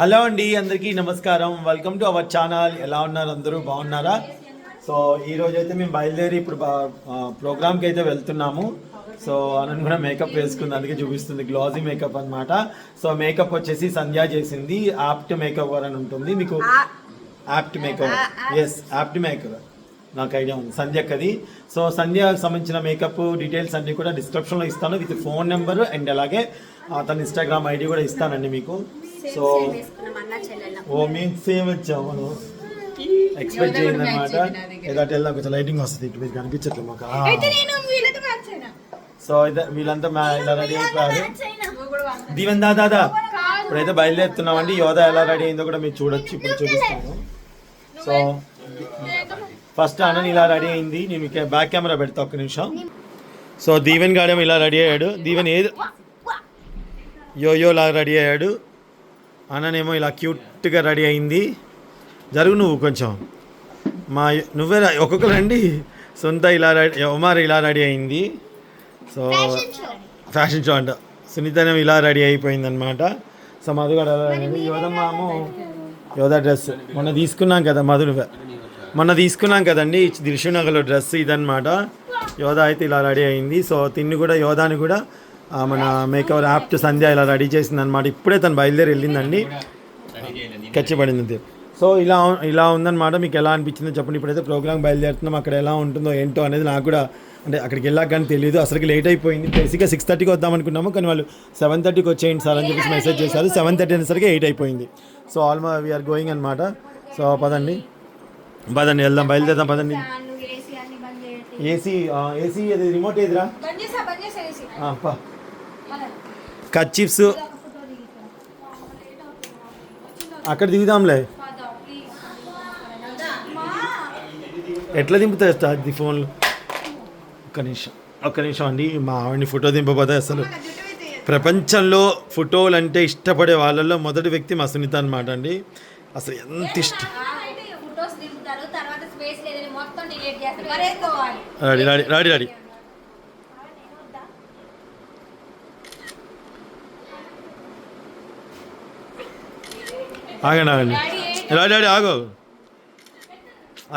Hello అండి అందరికీ నమస్కారం. వెల్కమ్ టు అవర్ ఛానల్ ఎలా ఉన్నారు అందరూ? బాగున్నారా? సో ఈ రోజు అయితే మేము బయలుదేరి ఇప్పుడు ప్రోగ్రామ్కి అయితే వెళ్తున్నాము. సో అనంత్ కూడా మేకప్ వేసుకుంది అందుకే చూపిస్తుంది. గ్లాజీ మేకప్ అన్నమాట. సో మేకప్ వచ్చేసి సంధ్య చేసింది. ఆప్ట్ మేకప్ అని ఉంటుంది. మీకు apt makeup yes apt makeup నాకు ఐడియా ఉంది. సంధ్యక్కది. సో సంధ్యకు సంబంధించిన మేకప్ డీటెయిల్స్ అన్ని కూడా డిస్క్రిప్షన్లో ఇస్తాను. విత్ ఫోన్ నెంబర్ అండ్ అలాగే తన ఇన్స్టాగ్రామ్ ఐడి కూడా ఇస్తానండి మీకు. సో ఓ మేము సేమ్ వచ్చాము. మనం ఎక్స్పెక్ట్ చేయండి అనమాట ఏదో వెళ్దాం కొంచెం లైటింగ్ వస్తుంది ఇటు మీకు. కనిపించట్లేదు మాకు. సో ఇదే వీళ్ళంతా మా ఇలా రెడీ అయిపోయారు. దీవెన్ దా దాదా. ఇప్పుడైతే బయలుదేరుతున్నామండి. యోధ ఎలా రెడీ అయిందో కూడా మీరు చూడొచ్చు. ఇప్పుడు చూపిస్తాను. సో ఫస్ట్ అన్న ఇలా రెడీ అయింది. నేను మీకు బ్యాక్ కెమెరా పెడతా ఒక్క నిమిషం. సో దీవెన్ గాడేమో ఇలా రెడీ అయ్యాడు. దీవెన్ ఏది? యోయో లాగా రెడీ అయ్యాడు. అన్ననేమో ఇలా క్యూట్గా రెడీ అయింది. జరుగు నువ్వు కొంచెం. మా నువ్వే ఒక్కొక్కరు రండి. సొంత ఇలా రెడీ ఉమార్ ఇలా రెడీ అయింది. సో ఫ్యాషన్ షో అంట. సునీతనేమో ఇలా రెడీ అయిపోయింది అనమాట సో మధు కూడా రెడీ యోధమ్మేమో యోధా డ్రెస్. మొన్న తీసుకున్నాం కదా మధు నువ్వే. మొన్న తీసుకున్నాం కదండి. దిల్షునగర్లో డ్రెస్ ఇదన్నమాట. యోధ అయితే ఇలా రెడీ అయింది. సో తిన్ని కూడా యోధాని కూడా మన మేకవర్ యాప్ట్ సంధ్య ఇలా రెడీ చేసింది అనమాట ఇప్పుడే తను బయలుదేరి వెళ్ళిందండి. ఖచ్చిపడింది అంతే సో ఇలా ఇలా ఉందన్నమాట. మీకు ఎలా అనిపించిందో చెప్పండి. ఇప్పుడైతే ప్రోగ్రామ్ బయలుదేరుతున్నాం. అక్కడ ఎలా ఉంటుందో ఏంటో అనేది నాకు కూడా అంటే అక్కడికి వెళ్ళాక కానీ తెలియదు అసలుకి లేట్ అయిపోయింది. బేసిక్గా సిక్స్ థర్టీకి వద్దాం అనుకున్నాము. కానీ వాళ్ళు సెవెన్ థర్టీకి వచ్చేయండి సార్ అని చెప్పేసి మెసేజ్ చేశారు. సెవెన్ థర్టీ అనేసరికి ఎయిట్ అయిపోయింది. So almost we are going అనమాట సో పదండి. పదండి వెళ్దాం. బయలుదేరదాం. పదండి. ఏసీ ఏసీ అది రిమోట్ ఏదిరా? కచ్చిప్స్ అక్కడ దిగుదాంలే. ఎట్లా దింపుతాయి సార్ అది ఫోన్లో? ఒక్క నిమిషం ఒక్క నిమిషం అండి. మా ఆవిడని ఫోటో దింపబోతే అసలు ప్రపంచంలో ఫోటోలు అంటే ఇష్టపడే వాళ్ళల్లో మొదటి వ్యక్తి మా సునీత అనమాట అండి. అసలు ఎంత ఇష్టం రాడి రాడి రాడి రాడి. ఆగండి ఆగండి. రా డాడీ ఆగు.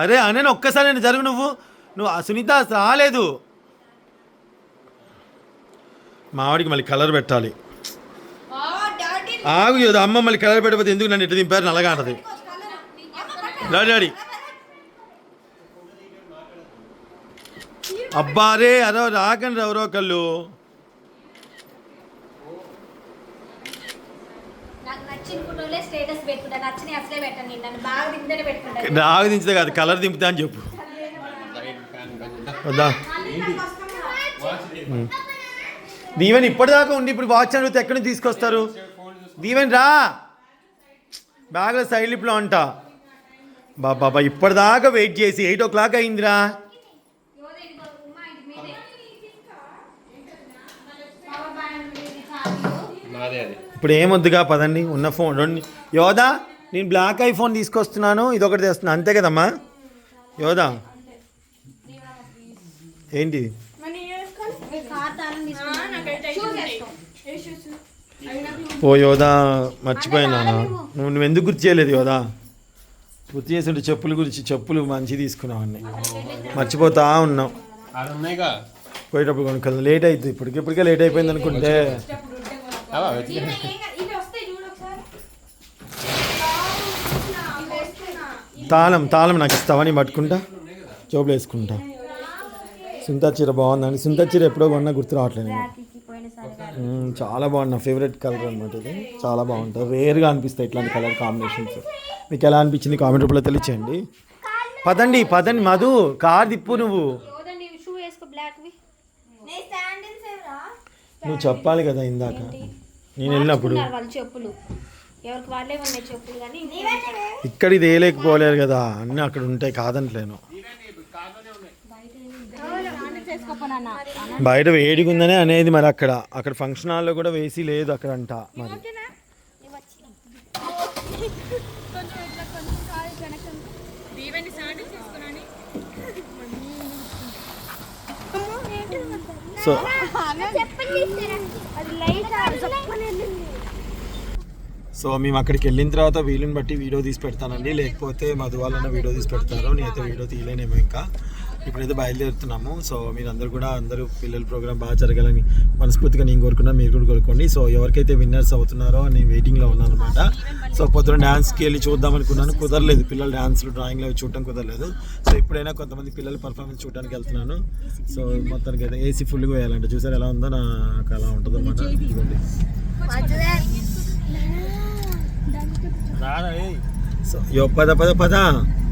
అరే అనే ఒక్కసారి నేను జరుగు నువ్వు. నువ్వు ఆ సునీత రాలేదు. మావాడికి మళ్ళీ కలర్ పెట్టాలి. ఆగు ఏదో అమ్మ మళ్ళీ కలర్ పెట్టకపోతే ఎందుకు నన్ను ఇటు దింపారు? నల్లగా అంటది. డాడీ అబ్బారే అరో రాకండి ఎవరో ఒకళ్ళు నాకు నచ్చిన ఫోటోలే స్టేటస్ పెట్టుకుంటా నచ్చిన అసలే పెట్టండి నేను. నన్ను బాగా దింపుతూనే పెట్టుకుంటాను నాకు దించితే కాదు కలర్ దింపుతా అని చెప్పు. వద్దా? ఉం. దీవెన్ ఇప్పటిదాకా ఉండి ఇప్పుడు వాచ్ అడిగితే ఎక్కడి నుంచి తీసుకొస్తారు? దీవెన్ రా. బ్యాగ్లో సైడ్ లిప్లో అంట. బాబా ఇప్పటిదాకా వెయిట్ చేసి ఎయిట్ ఓ క్లాక్ అయిందిరా నాదే అది ఇప్పుడు ఏమొద్దుగా పదండి ఉన్న ఫోన్ రెండు. యోదా నేను బ్లాక్ ఐఫోన్ తీసుకొస్తున్నాను ఇదొకటి తెస్తున్నాను అంతే కదమ్మా? యోదా ఏంటి? ఓ యోదా మర్చిపోయినా. నువ్వు నువ్వు ఎందుకు గుర్తు చేయలేదు యోదా గుర్తు చేసింటే చెప్పుల గురించి చెప్పులు మంచి తీసుకున్నావన్నీ. మర్చిపోతా ఉన్నాం ఆడ ఉన్నాయిగా పోయేటప్పుడు కొనుక్కెళ్దాం లేట్ అవుతుంది ఇప్పటికి ఇప్పటికే లేట్ అయిపోయింది అనుకుంటే అవా వెతికి తాళం తాళం నాకు ఇస్తావా? నీ పట్టుకుంటా. జోబులు వేసుకుంటా. సుంతా చీర బాగుందండి. సుంతా చీర ఎప్పుడో కొన్నా గుర్తు రావట్లేదు నేను చాలా బాగుంది నా ఫేవరెట్ కలర్ అనమాట ఇది. చాలా బాగుంటుంది. రేర్గా అనిపిస్తాయి ఇట్లాంటి కలర్ కాంబినేషన్స్ మీకు ఎలా అనిపించింది కామెంట్ రూపంలో తెలియచేయండి. పదండి పదండి మధు. కార్ తిప్పు నువ్వు. షూ వేసుకో బ్లాక్ వి. నువ్వు చెప్పాలి కదా ఇందాక. నేను వెళ్ళినప్పుడు. వాళ్ళు చెప్పులు. ఎవరికి వాళ్ళే ఉన్నాయి చెప్పులు కానీ ఇక్కడికి తేలేకపోలేరు కదా అన్నీ అక్కడ ఉంటాయి కాదంటలేను. బయట వేడిగా ఉందనే అనేది మరి అక్కడ. అక్కడ ఫంక్షన్ హాల్లో కూడా వేసి లేదు అక్కడ అంట మరి సో సో మేము అక్కడికి వెళ్ళిన తర్వాత వీలుని బట్టి వీడియో తీసి పెడతానండి. లేకపోతే మధు వాళ్ళన్న వీడియో తీసి పెడతారు. నేనైతే వీడియో తీయలేనేమో ఇంకా. ఇప్పుడైతే బయలుదేరుతున్నాము. సో మీరు అందరూ కూడా అందరూ పిల్లల ప్రోగ్రామ్ బాగా జరగాలని మనస్ఫూర్తిగా నేను కోరుకున్నా మీరు కూడా కోరుకోండి. సో ఎవరికైతే విన్నర్స్ అవుతున్నారో నేను వెయిటింగ్లో ఉన్నాను అనమాట సో పొద్దున డ్యాన్స్కి వెళ్ళి చూద్దాం అనుకున్నాను కుదరలేదు. పిల్లల డ్యాన్స్లు డ్రాయింగ్లు చూడటం కుదరలేదు. సో ఇప్పుడైనా కొంతమంది పిల్లల పర్ఫార్మెన్స్ చూడడానికి వెళ్తున్నాను. సో మొత్తానికి అయితే ఏసీ ఫుల్గా వేయాలంటే. చూసారు ఎలా ఉందో? నాకు అలా ఉంటుంది అనమాట సో యో పద పద పద.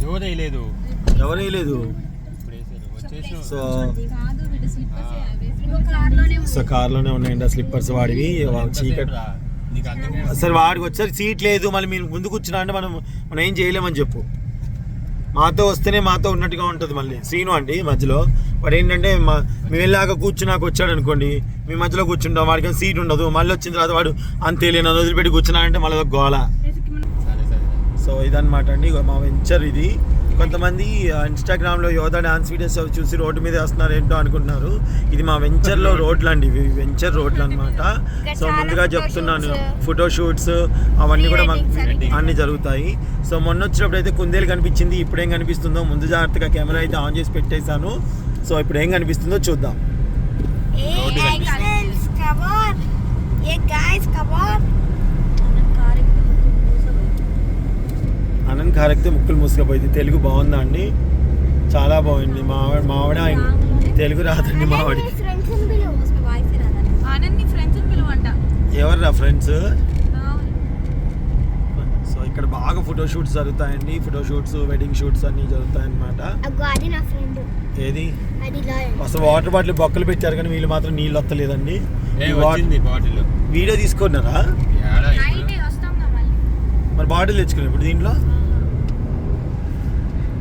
ఎవరు వేయలేదు? ఎవరే లేదు ఇప్పుడు వేసారు వచ్చేసి సో సో కార్లోనే ఉన్నాయండి ఆ స్లిప్పర్స్ వాడివి వా- చీకటి సరే వాడికి వచ్చారు సీట్ లేదు. మళ్ళీ మీరు ముందు కూర్చున్నా అంటే మనం మనం ఏం చేయలేమని చెప్పు. మాతో వస్తేనే మాతో ఉన్నట్టుగా ఉంటుంది మళ్ళీ. శ్రీను అండి మధ్యలో. వాడు ఏంటంటే మా మేము వెళ్ళాక కూర్చున్నాక వచ్చాడు అనుకోండి. మీ మధ్యలో కూర్చుంటాం. వాడికి సీట్ ఉండదు. మళ్ళీ వచ్చిన తర్వాత వాడు అంతే లేని వదిలిపెట్టి కూర్చున్నాడంటే మళ్ళీ సరే సో ఇదన్నమాట అండి. మా వెంచర్ ఇది. కొంతమంది ఇన్స్టాగ్రామ్లో యోధా డాన్స్ వీడియోస్ అవి చూసి రోడ్డు మీద వేస్తున్నారు ఏంటో అనుకుంటున్నారు. ఇది మా వెంచర్లో రోడ్లు అండి ఇవి వెంచర్ రోడ్లు అన్నమాట సో ముందుగా చెప్తున్నాను. ఫోటో షూట్స్ అవన్నీ కూడా మాకు అన్ని జరుగుతాయి. సో మొన్న వచ్చినప్పుడు అయితే కుందేలు కనిపించింది ఇప్పుడు కనిపిస్తుందో ముందు జాగ్రత్తగా కెమెరా అయితే ఆన్ చేసి పెట్టేశాను. సో ఇప్పుడు ఏం కనిపిస్తుందో చూద్దాం. రోడ్డు కనిపిస్తుంది. అనంత్ కారెక్తే ముక్కులు మూసుకుపోయింది. తెలుగు బాగుందా అండి? చాలా బాగుంది. మావాడ మావాడ తెలుగు రాదండి మావాడి ఎవర్రా ఫ్రెండ్స్ సో ఇక్కడ బాగా ఫోటో షూట్స్ జరుగుతాయండి. ఫోటో షూట్స్ వెడ్డింగ్ షూట్స్ అన్ని జరుగుతాయి అన్నమాట అది నా ఫ్రెండ్ ఏది? అసలు వాటర్ బాటిల్ బొక్కలు పెట్టారు కానీ వీళ్ళు మాత్రం నీళ్ళు వస్తలేదండి వీడియో తీసుకున్నారా? మరి బాటిల్ తెచ్చుకున్నాం ఇప్పుడు దీంట్లో?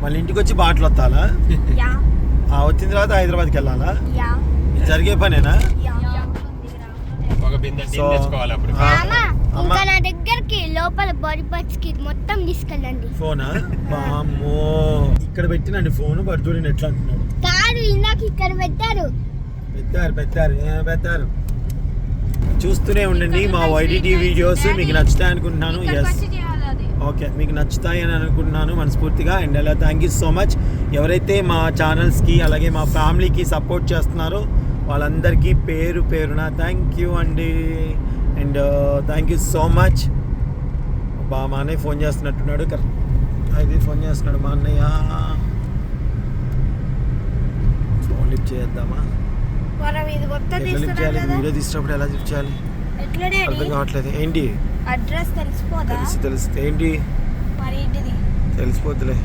మళ్ళీ ఇంటికి వచ్చి బాటిల్ వస్తాలా యా. ఆ వచ్చిన తర్వాత హైదరాబాద్కి వెళ్ళాలా? జరిగే పనేనా? సో-. అమ్మ. నా దగ్గరికి లోపల బాడీ పార్ట్స్కి మొత్తం తీసుకెళ్ళండి. ఫోనా? వామ్మో. ఇక్కడ పెట్టినండి ఫోన్ బట్ చూడండి ఎట్లా అంటున్నాడు? కాదు ఇందాక ఇక్కడ పెట్టారు. పెట్టారు పెట్టారు ఏ పెట్టారు. చూస్తూనే ఉండండి మా వైడిటీ వీడియోస్ మీకు నచ్చుతాయి అనుకుంటున్నాను. ఎస్ ఓకే మీకు నచ్చుతాయి అని అనుకుంటున్నాను మనస్ఫూర్తిగా. అండ్ అలా థ్యాంక్ యూ సో మచ్ ఎవరైతే మా ఛానల్స్కి అలాగే మా ఫ్యామిలీకి సపోర్ట్ చేస్తున్నారో వాళ్ళందరికీ పేరు పేరున థ్యాంక్ యూ అండి. And thank you so much బా మా అన్నయ్య ఫోన్ చేస్తున్నట్టున్నాడు. కరెక్ట్. అది ఫోన్ చేస్తున్నాడు మా అన్నయ్య. ఫోన్ లిఫ్ట్ చేద్దామా? వీడియో తీసినప్పుడు ఎలా లిఫ్ట్ చేయాలి? అర్థం కావట్లేదు. ఏంటి? అడ్రస్ తెలిసిపోదా? తెలిసి తెలిస్తే ఏంటి? మరి ఏంటిది తెలిసిపోద్దులే.